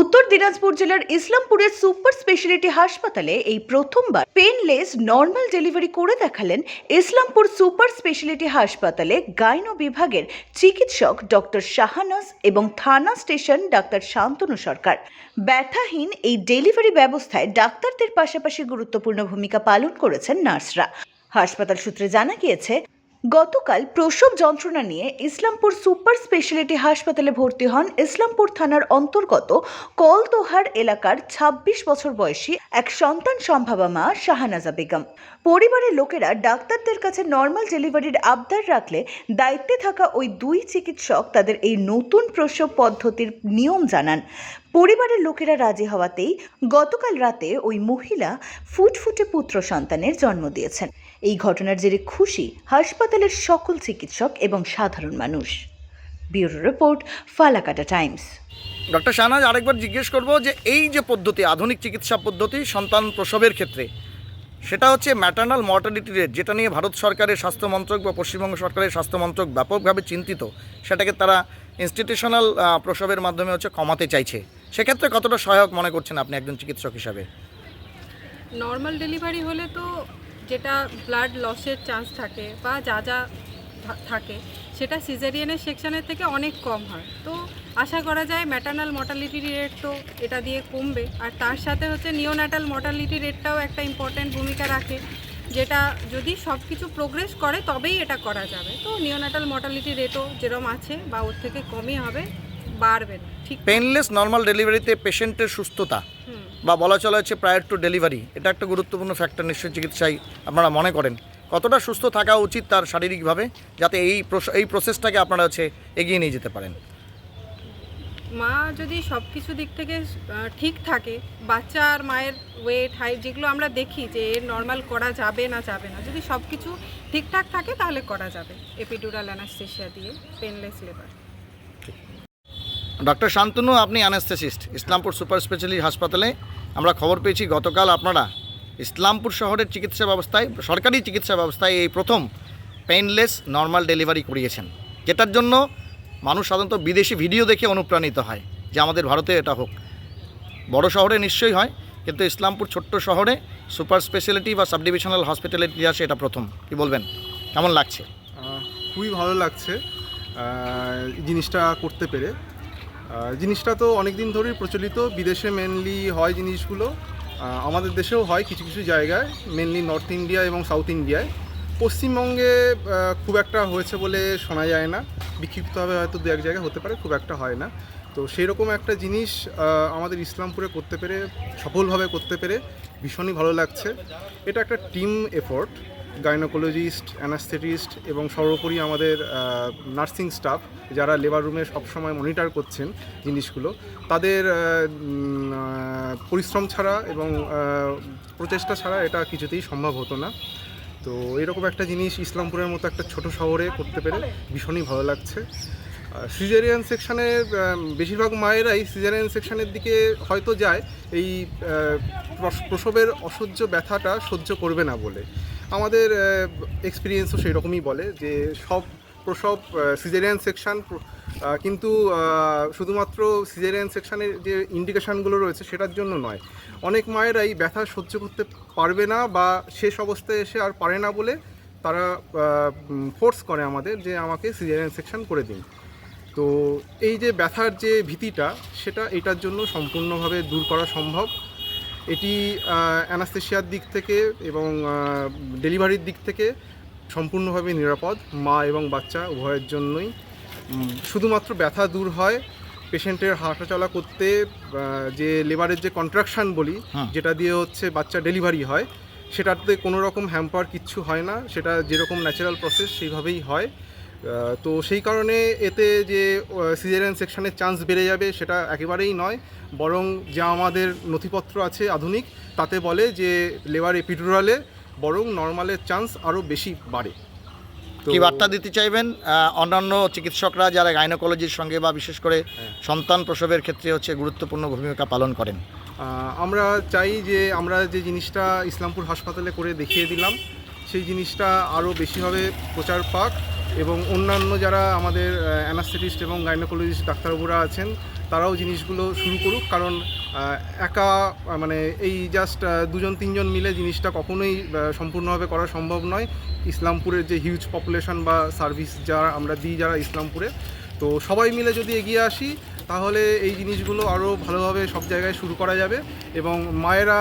উত্তর দিনাজপুর জেলার ইসলামপুরের super speciality হাসপাতালে এই প্রথমবার পেনলেস নর্মাল ডেলিভারি করে দেখালেন ইসলামপুর সুপার স্পেশালিটি হাসপাতালে গাইনো বিভাগের চিকিৎসক ডক্টর শাহানাজ এবং থানা স্টেশন ডাক্তার শান্তনু সরকার। ব্যথাহীন এই ডেলিভারি ব্যবস্থায় ডাক্তারদের পাশাপাশি গুরুত্বপূর্ণ ভূমিকা পালন করেছেন নার্সরা। হাসপাতাল সূত্রে জানা গিয়েছে গতকাল প্রসব যন্ত্রণা নিয়ে ইসলামপুর সুপার স্পেশালিটি হাসপাতালে ভর্তি হন ইসলামপুর থানার অন্তর্গত কলতোহার এলাকার ২৬ বছর বয়সী এক সন্তান সম্ভাবা মা শাহানাজা বেগম। পরিবারের লোকেরা ডাক্তারদের কাছে নর্মাল ডেলিভারির আবদার রাখলে দায়িত্বে থাকা ওই দুই চিকিৎসক তাদের এই নতুন প্রসব পদ্ধতির নিয়ম জানান। পরিবারের লোকেরা রাজি হওয়াতেই গতকাল রাতে ওই মহিলা ফুটফুটে পুত্র সন্তানের জন্ম দিয়েছেন। এই ঘটনার জেরে খুশি হাসপাতালের সকল চিকিৎসক এবং সাধারণ মানুষ। Bureau report, Falakata Times. Doctor Shahnaz, আরেকবার জিজ্ঞেস করব যে এই যে পদ্ধতি, আধুনিক চিকিৎসা পদ্ধতি সন্তান প্রসবের ক্ষেত্রে, সেটা হচ্ছে ম্যাটার্নাল মর্টালিটি রেট যেটা নিয়ে ভারত সরকারের স্বাস্থ্য মন্ত্রক বা পশ্চিমবঙ্গ সরকারের স্বাস্থ্য মন্ত্রক ব্যাপকভাবে চিন্তিত, সেটাকে তারা ইনস্টিটিউশনাল প্রসবের মাধ্যমে হচ্ছে কমাতে চাইছে। সেক্ষেত্রে কতটা সহায়ক মনে করছেন আপনি একজন চিকিৎসক হিসাবে? নর্মাল ডেলিভারি হলে তো যেটা ব্লাড লসের চান্স থাকে বা যা যা থাকে, সেটা সিজারিয়ানের সেকশনের থেকে অনেক কম হয়। তো আশা করা যায় ম্যাটার্নাল মর্টালিটি রেট তো এটা দিয়ে কমবে। আর তার সাথে হচ্ছে নিওন্যাটাল মর্টালিটি রেটটাও একটা ইম্পর্ট্যান্ট ভূমিকা রাখে, যেটা যদি সব কিছু প্রোগ্রেস করে তবেই এটা করা যাবে। তো নিওন্যাটাল মর্টালিটি রেটও যেরম আছে বা ওর থেকে কমই হবে। বাড়বে না ঠিক। পেনলেস নর্মাল ডেলিভারিতে পেশেন্টের সুস্থতা বা বলা চলা হচ্ছে প্রায়র টু ডেলিভারি এটা একটা গুরুত্বপূর্ণ ফ্যাক্টর নিশ্চয়ই চিকিৎসায় আপনারা মনে করেন। কতটা সুস্থ থাকা উচিত তার শারীরিকভাবে যাতে এই এই প্রসেসটাকে আপনারা হচ্ছে এগিয়ে নিয়ে যেতে পারেন? মা যদি সব কিছু দিক থেকে ঠিক থাকে বাচ্চা আর মায়ের ওয়েট হাইট যেগুলো আমরা দেখি যে এর নর্মাল করা যাবে না যাবে না যদি সব কিছু ঠিকঠাক থাকে তাহলে করা যাবে। এপিডুরাল অ্যানাস্থেশিয়া দিয়ে পেনলেস লেবার ডক্টর শান্তনু, আপনি অ্যানাস্থেসিস্ট ইসলামপুর সুপার স্পেশালিটি হাসপাতালে। আমরা খবর পেয়েছি, গতকাল আপনারা ইসলামপুর শহরের চিকিৎসা ব্যবস্থায়, সরকারি চিকিৎসা ব্যবস্থায় এই প্রথম পেইনলেস নর্মাল ডেলিভারি করিয়েছেন। যেটার জন্য মানুষ সাধারণত বিদেশি ভিডিও দেখে অনুপ্রাণিত হয় যে আমাদের ভারতে এটা হোক। বড় শহরে নিশ্চয়ই হয়, কিন্তু ইসলামপুর ছোট্ট শহরে সুপার স্পেশালিটি বা সাব ডিভিশনাল হসপিটালের ইতিহাসে এটা প্রথম। কি বলবেন? কেমন লাগছে? খুবই ভালো লাগছে জিনিসটা করতে পেরে। জিনিসটা তো অনেক দিন ধরেই প্রচলিত। বিদেশে মেনলি হয় জিনিসগুলো। আমাদের দেশেও হয় কিছু কিছু জায়গায় মেনলি নর্থ ইন্ডিয়া এবং সাউথ ইন্ডিয়ায় পশ্চিমবঙ্গে খুব একটা হয়েছে বলে শোনা যায় না। বিক্ষিপ্তভাবে হয়তো দু এক জায়গায় হতে পারে, খুব একটা হয় না। তো সেই রকম একটা জিনিস আমাদের ইসলামপুরে করতে পেরে, সফলভাবে করতে পেরে ভীষণই ভালো লাগছে। এটা একটা টিম এফোর্ট গাইনোকোলজিস্ট অ্যানাস্থেটিস্ট এবং সর্বোপরি আমাদের নার্সিং স্টাফ যারা লেবার রুমে সবসময় মনিটর করছেন জিনিসগুলো, তাদের পরিশ্রম ছাড়া এবং প্রচেষ্টা ছাড়া এটা কিছুতেই সম্ভব হতো না। তো এরকম একটা জিনিস ইসলামপুরের মতো একটা ছোট শহরে করতে পেরে ভীষণই ভালো লাগছে। সিজারিয়ান সেকশানে বেশিরভাগ মায়েরাই সিজারিয়ান সেকশনের দিকে হয়তো যায়, এই প্রস- প্রসবের অসহ্য ব্যথাটা সহ্য করবে না বলে। আমাদের এক্সপিরিয়েন্সও সেই রকমই বলে যে সব প্রসব সিজারিয়ান সেকশান কিন্তু শুধুমাত্র সিজারিয়ান সেকশনের যে ইন্ডিকেশানগুলো রয়েছে সেটার জন্য নয়। অনেক মায়েরাই ব্যথা সহ্য করতে পারবে না বা শেষ অবস্থায় এসে আর পারে না বলে তারা ফোর্স করে আমাদের যে আমাকে সিজারিয়ান সেকশান করে দিন। তো এই যে ব্যথার যে ভীতিটা, সেটা এটার জন্য সম্পূর্ণভাবে দূর করা সম্ভব। এটি অ্যানাস্থেশিয়ার দিক থেকে এবং ডেলিভারির দিক থেকে সম্পূর্ণভাবে নিরাপদ মা এবং বাচ্চা উভয়ের জন্যই। শুধুমাত্র ব্যথা দূর হয় পেশেন্টের হাঁটাচলা করতে যে লেবারের যে কন্ট্রাকশন বলি যেটা দিয়ে হচ্ছে বাচ্চা ডেলিভারি হয় সেটাতে কোনো রকম হ্যাম্পার কিচ্ছু হয় না। সেটা যেরকম ন্যাচারাল প্রসেস সেইভাবেই হয়। তো সেই কারণে এতে যে সিজারিয়ান সেকশনের চান্স বেড়ে যাবে সেটা একেবারেই নয়। বরং যা আমাদের নথিপত্র আছে আধুনিক তাতে বলে যে লেবার এপিডুরালে বরং নর্মালের চান্স আরও বেশি বাড়ে। কি বার্তা দিতে চাইবেন? অন্যান্য চিকিৎসকরা যারা গাইনোকোলজির সঙ্গে বা বিশেষ করে হ্যাঁ। সন্তান প্রসবের ক্ষেত্রে হচ্ছে গুরুত্বপূর্ণ ভূমিকা পালন করেন। আমরা চাই যে আমরা যে জিনিসটা ইসলামপুর হাসপাতালে করে দেখিয়ে দিলাম সেই জিনিসটা আরও বেশিভাবে প্রচার পাক। এবং অন্যান্য যারা আমাদের অ্যানাস্থেটিস্ট এবং গাইনোকোলজিস্ট ডাক্তারবাবুরা আছেন, তারাও জিনিসগুলো শুরু করুক। কারণ একা মানে এই জাস্ট দুজন, তিনজন মিলে জিনিসটা কখনোই সম্পূর্ণভাবে করা সম্ভব নয়। ইসলামপুরের যে হিউজ পপুলেশন বা সার্ভিস যারা আমরা দিই যারা ইসলামপুরে, তো সবাই মিলে যদি এগিয়ে আসি, তাহলে এই জিনিসগুলো আরও ভালোভাবে সব জায়গায় শুরু করা যাবে। এবং মায়েরা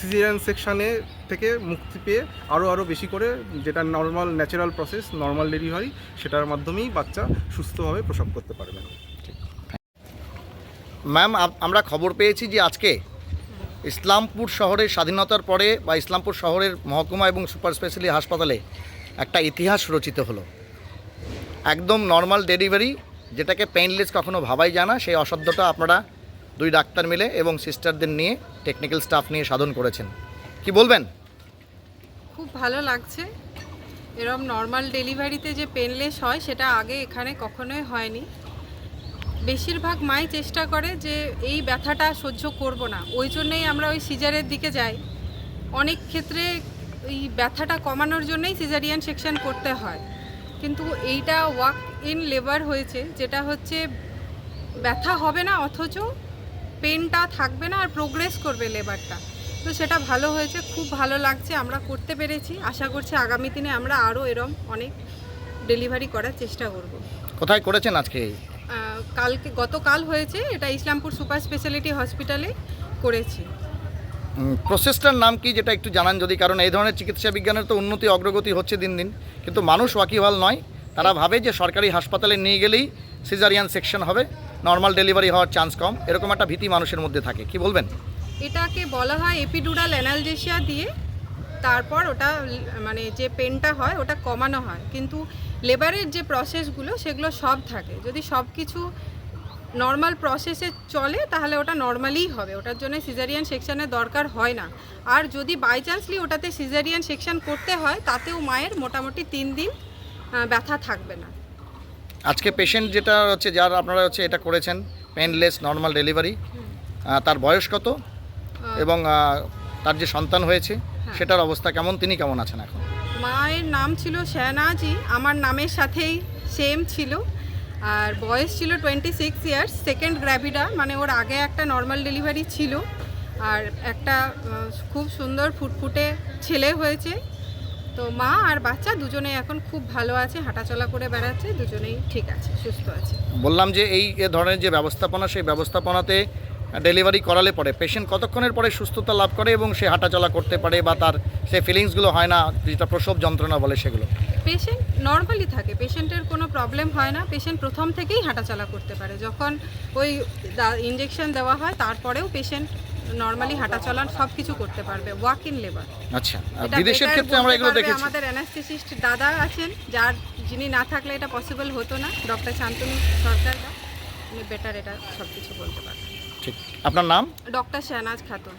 সিজিয়ান সেকশানে থেকে মুক্তি পেয়ে আরও আরও বেশি করে যেটা normal natural process normal delivery সেটার মাধ্যমেই বাচ্চা সুস্থভাবে প্রসব করতে পারবেন ম্যাম আমরা খবর পেয়েছি যে আজকে ইসলামপুর শহরের স্বাধীনতার পরে বা ইসলামপুর শহরের মহকুমা এবং সুপার স্পেশালি হাসপাতালে একটা ইতিহাস রচিত হলো। একদম নর্মাল ডেলিভারি যেটাকে পেইনলেস কখনো ভাবাই যায় না, সেই অসাধ্যটা আপনারা দুই ডাক্তার মিলে এবং সিস্টারদের নিয়ে টেকনিক্যাল স্টাফ নিয়ে সাধন করেছেন। কি বলবেন? খুব ভালো লাগছে। এরম নর্মাল ডেলিভারিতে যে পেনলেস হয়, সেটা আগে এখানে কখনোই হয়নি। বেশিরভাগ মাই চেষ্টা করে যে এই ব্যথাটা সহ্য করব না। ওই জন্যেই আমরা ওই সিজারের দিকে যাই। অনেক ক্ষেত্রে এই ব্যথাটা কমানোর জন্যই সিজারিয়ান সেকশন করতে হয়। কিন্তু এইটা ওয়াক ইন লেবার হয়েছে, যেটা হচ্ছে ব্যথা হবে না, অথচ পেনটা থাকবে না আর প্রোগ্রেস করবে লেবারটা তো সেটা ভালো হয়েছে খুব ভালো লাগছে আমরা করতে পেরেছি। আশা করছি আগামী দিনে আমরা আরও এরম অনেক ডেলিভারি করার চেষ্টা করব। কোথায় করেছেন আজকে কালকে গতকাল হয়েছে এটা ইসলামপুর সুপার স্পেশালিটি হসপিটালে করেছি। প্রসেসটার নাম কি যেটা একটু জানান যদি? কারণ এই ধরনের চিকিৎসা বিজ্ঞানের তো উন্নতি অগ্রগতি হচ্ছে দিন দিন। কিন্তু মানুষ ওয়াকিবহাল নয়। তারা ভাবে যে সরকারি হাসপাতালে নিয়ে গেলেই সিজারিয়ান সেকশন হবে। নর্মাল ডেলিভারি হওয়ার চান্স কম, এরকম একটা ভীতি মানুষের মধ্যে থাকে, কি বলবেন? এটাকে বলা হয় এপিডুরাল অ্যানালজেসিয়া দিয়ে, তারপর ওটা মানে যে পেনটা হয়, ওটা কমানো হয়। কিন্তু লেবারের যে প্রসেসগুলো সেগুলো সব থাকে। যদি সব কিছু নর্মাল প্রসেসে চলে, তাহলে ওটা নর্মালিই হবে। ওটার জন্য সিজারিয়ান সেকশানের দরকার হয় না। আর যদি বাই চান্সলি ওটাতে সিজারিয়ান সেকশান করতে হয়, তাতেও মায়ের মোটামুটি তিন দিন ব্যথা থাকবে না। আজকে পেশেন্ট যেটা হচ্ছে যার আপনারা হচ্ছে এটা করেছেন পেনলেস নর্মাল ডেলিভারি তার বয়স কত? এবং তার যে সন্তান হয়েছে সেটার অবস্থা কেমন? তিনি কেমন আছেন এখন? মায়ের নাম ছিল শেহনাজি আমার নামের সাথেই সেম ছিল। আর বয়স ছিল twenty six years second gravida মানে ওর আগে একটা নর্মাল ডেলিভারি ছিল। আর একটা খুব সুন্দর ফুটফুটে ছেলে হয়েছে। তো মা আর বাচ্চা দুজনেই এখন খুব ভালো আছে হাঁটাচলা করে বেড়াচ্ছে দুজনেই ঠিক আছে সুস্থ আছে। বললাম যে এই ধরনের যে ব্যবস্থাপনা সেই ব্যবস্থাপনাতে ডেলিভারি করালে পরে পেশেন্ট কতক্ষণের পরে সুস্থতা লাভ করে এবং সে হাঁটাচলা করতে পারে বা তার সে ফিলিংসগুলো হয় না যেটা প্রসব যন্ত্রণা বলে সেগুলো? পেশেন্ট নর্মালি থাকে পেশেন্টের কোনো প্রবলেম হয় না পেশেন্ট প্রথম থেকেই হাঁটাচলা করতে পারে। যখন ওই ইঞ্জেকশন দেওয়া হয় তারপরেও পেশেন্ট নর্মালি হাঁটা চলান সব কিছু করতে পারবে ওয়াক ইন লেবার আচ্ছা বিদেশের ক্ষেত্রে আমরা এগুলো দেখেছি। আমাদের অ্যানাস্থেসিস্ট দাদা আছেন যার যিনি না থাকলে এটা পসিবল হতো না ডক্টর শান্তনু সরকার উনি বেটার এটা সব কিছু বলতে পারবেন। ঠিক। আপনার নাম? ডক্টর শাহনাজ খাতুন।